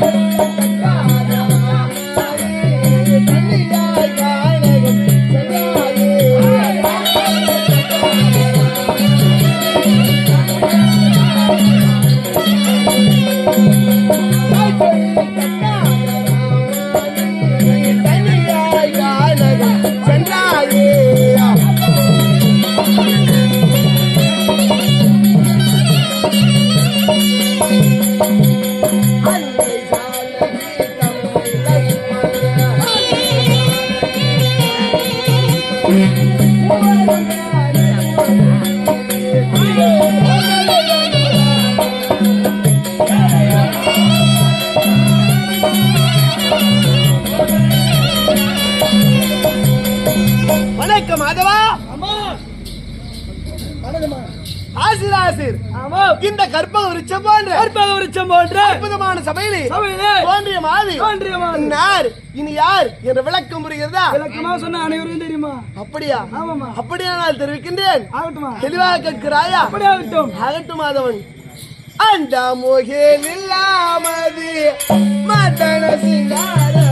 Thank you. வணக்கம் மாதவா ஆசிராசிர் ஆமா. இந்த கற்பக விருட்சம் போன்ற கற்பக விருட்சம் போன்ற அற்புதமான சபையிலே சபையிலே தோன்றிய மாதிரி தோன்றிய மாதிரி. இனி யார் என்ற விளக்கம் புரிகிறதா? விளக்கமா சொன்ன அனைவருக்கும் தெரியுமா? அப்படியா? ஆமாமா அப்படியா நான் தெரிவிக்கின்றேன். ஆகட்டுமா தெளிவாக கேட்கிறாயா? அப்படி ஆகட்டும் அகட்டும் மாதவன். அந்த முகில் இல்லாமது மதன சிங்காரவதி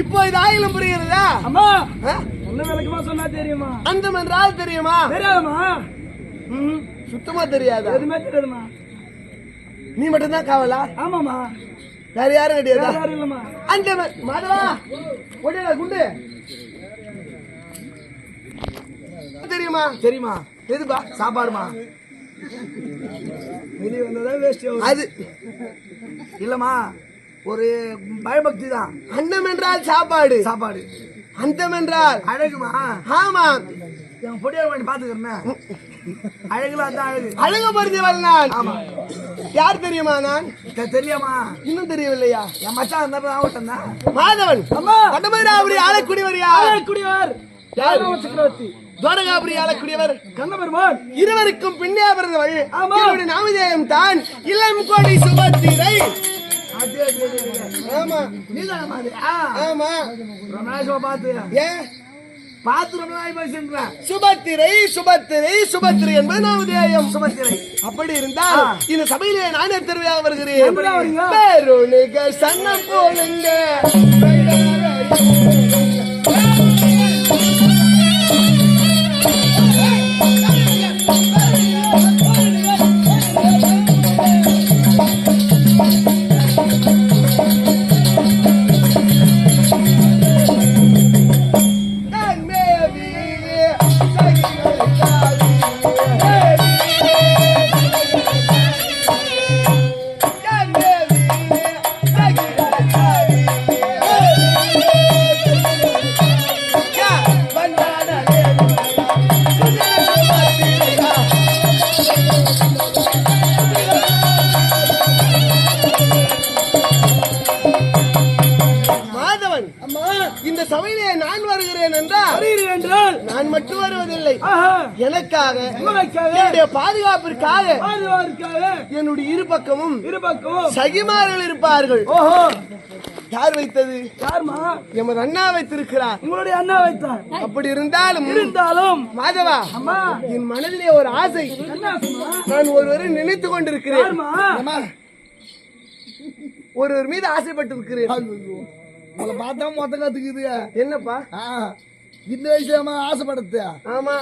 இப்போ இது ஆயிலும் புரிகிறதா அம்மா? ஒண்ணு விளக்கமா சொன்னா தெரியுமா? அந்தம் என்றால் தெரியுமா? தெரியாதுமா? சுத்தமா தெரியாதா? எதுவுமே தெரியாதுமா? நீ மட்டும்தான் காவலா? ஆமாமா. வேற யாரும் கிடையாதா அந்த மாதவா ஓடிடா குண்டு. தெரியுமா? தெரியுமா. எதுப்பா? சாப்பாடுமா? வெளியே வந்ததா வேஸ்ட் அது. இல்லம்மா ஒரு பயபக்தி தான். அன்னம் என்றால் சாப்பாடு. சாப்பாடு. அந்தம் என்றால் அழகுமா? ஆமா. என் பொடியார் பண்ணி பாத்துக்கிறேன் அழகுலாம் தான் அழகு. அழகுபடுத்தியவள் நான் ஆமா. யார் தெரியுமா நான்? தெரியாமா? இன்னும் தெரியவில்லையா? என் மச்சான் இருந்தா ஆகட்டம் தான். மாதவன் அம்மா! வடமராபுரி ஆளக்கூடியவர் யார்? சக்கரவர்த்தி. துவாரகாபுரி ஆளக்கூடியவர். கண்ணபெருமான் இருவருக்கும் பின்னே பிறந்தவள் ஆமா. இவருடைய நாமதேயம் தான் இளம் கோடி சுபத்திரை. ஆமா. ஆமா. நாளைக்கு பார்த்து ஏன்? சுபத்திரை சுபத்திரை சுபத்திரை என்பது நாமதேயம் சுபத்திரை. அப்படி இருந்தால். இந்த சபையிலே நானே தெருவையாக வருகிறேன்? பேருணிக சன்னம் போலுங்க. உங்களுக்காக, என்னுடைய பாதுகாப்பிற்காக என்னுடைய இரு பக்கமும் சகிமார்கள் இருப்பார்கள். ஓஹோ. யார் வைத்தது? யாருமா எமது அண்ணா வைத்திருக்கிறார். உங்களுடைய அண்ணா வைத்தார். அப்படி இருந்தாலும் இருந்தாலும் மாதவா அம்மா. என் மனதிலே ஒரு ஆசை? நான் ஒருவரை நினைத்து கொண்டிருக்கிறேன். ஒருவர் மீது ஆசைப்பட்டு இருக்கிறேன் பார்த்தா மொத்த கத்துக்குது. என்னப்பா? இந்த வயசுல ஆசைப்படுத்து ஆமா.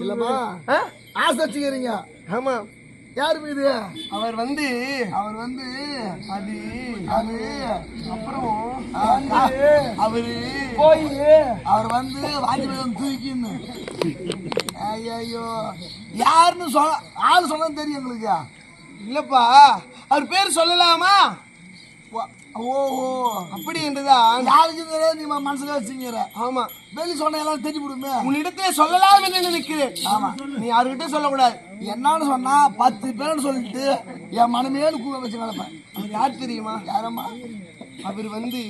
இல்லம்மா. ஆ? ஆசை வச்சுக்கிறீங்க. ஆமா. யார் மீது? அவர் வந்து அவர் வந்து அது அது அப்புறம் அவரு. போய். அவர் வந்து வாஜ்பாய் தூக்கின்னு. ஐயோ யாருன்னு சொல்ல ஆள் சொன்னா தெரியும் எங்களுக்கு. இல்லப்பா. அவர் பேர் சொல்லலாமா? ஓஹோ அப்படி என்றுதான். யாருக்கு தெரியாது நீ மனசுல வச்சுங்கிற ஆமா. வெளி சொன்ன எல்லாம் தெரிஞ்சு விடுமே. உன்னிடத்திலே சொல்லலாம் என்று நினைக்கிறேன். ஆமா. நீ யாருகிட்ட சொல்லக்கூடாது. என்னன்னு சொன்னா பத்து பேர்னு சொல்லிட்டு என் மனமேனு கூவ வச்சு கிடப்பேன் அவர் யார் தெரியுமா? யாரம்மா? அவர் வந்து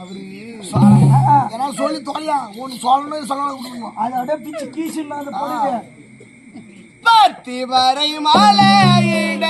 அவரு ஏன்னா சொல்லி தொலையா ஒன்று சொல்லணும் சொல்லணும் கொடுக்கணும்? அது அப்படியே பிச்சு கீசுன்னு அந்த பொழுது பத்தி வரை மாலையிட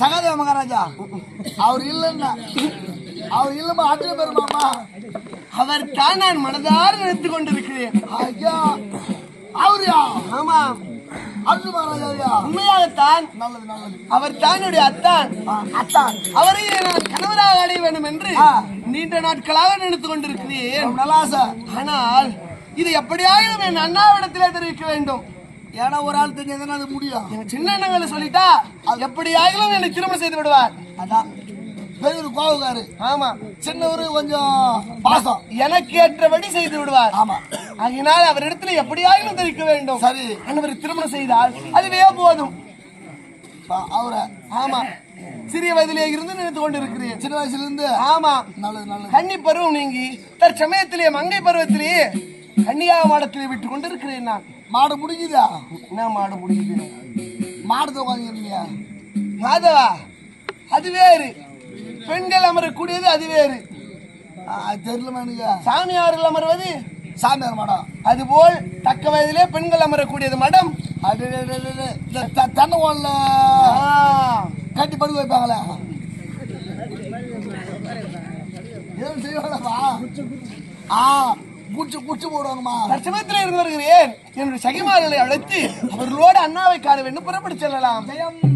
சகாதேவ மகாராஜா அவர் இல்லைன்னா அவர் இல்லம்மா அட்டைய பெருமாமா? அவர் தான் நான் மனதார நினைத்து கொண்டிருக்கிறேன். ஐயா அவரியா ஆமா. உண்மையாகத்தான் நல்லது நல்லது. அவர் தான் என்னுடைய அத்தான் அத்தான். அவரை நான் கணவராக அடைய வேண்டும் என்று. நீண்ட நாட்களாக நினைத்து கொண்டிருக்கிறேன். நல்ல ஆனால் இது எப்படியாவது என் அண்ணாவிடத்திலே தெரிவிக்க வேண்டும். ஏன்னா ஒரு ஆள் தெரிஞ்சதுன்னா அது முடியும். சின்ன அண்ணங்களை சொல்லிட்டா எப்படியாகிலும் என்னை திரும்ப செய்து விடுவார். அதான். பெரியவர் கோவக்காரு. ஆமா. சின்னவரு கொஞ்சம் பாசம். எனக்கு ஏற்றபடி செய்து விடுவார். ஆமா. ஆகினால் அவரிடத்துல எப்படியாகிலும் தெரிவிக்க வேண்டும். சரி. அன்னவர் திருமணம் செய்தால் அதுவே போதும். அவரை. ஆமா. சிறிய வயதிலே இருந்து நினைத்து கொண்டிருக்கிறேன். சின்ன வயசுல இருந்து? ஆமா. நல்லது நல்லது. கன்னி பருவம் நீங்கி தற்சமயத்திலே மங்கை பருவத்திலே கன்னியா மாடத்தில் விட்டு கொண்டிருக்கிறேன் நான். மாடு முடிஞ்சுதா? என்ன மாடு முடிஞ்சுது மாடு இல்லையா? மாதவா அது வேறு. பெண்கள் அமரக்கூடியது அது வேறு. தெரியல எனக்கு சாமியார்கள் அமர்வது சாமியார் மடம். அதுபோல் தக்க வயதிலே பெண்கள் அமரக்கூடியது மடம். அது டே, த- கட்டி படுக்க வைப்பாங்களே. எதுவும் செய்வாங்களா ஆ கூச்சு கூச்சு போடுவாங்கம்மா. தற்சமயத்திலே இருந்து வருகிறேன். என்னுடைய சகிமார்களை அழைத்து அவர்களோடு அண்ணாவை காண வேண்டும். புறப்பட்டு செல்லலாம். ஜெயம்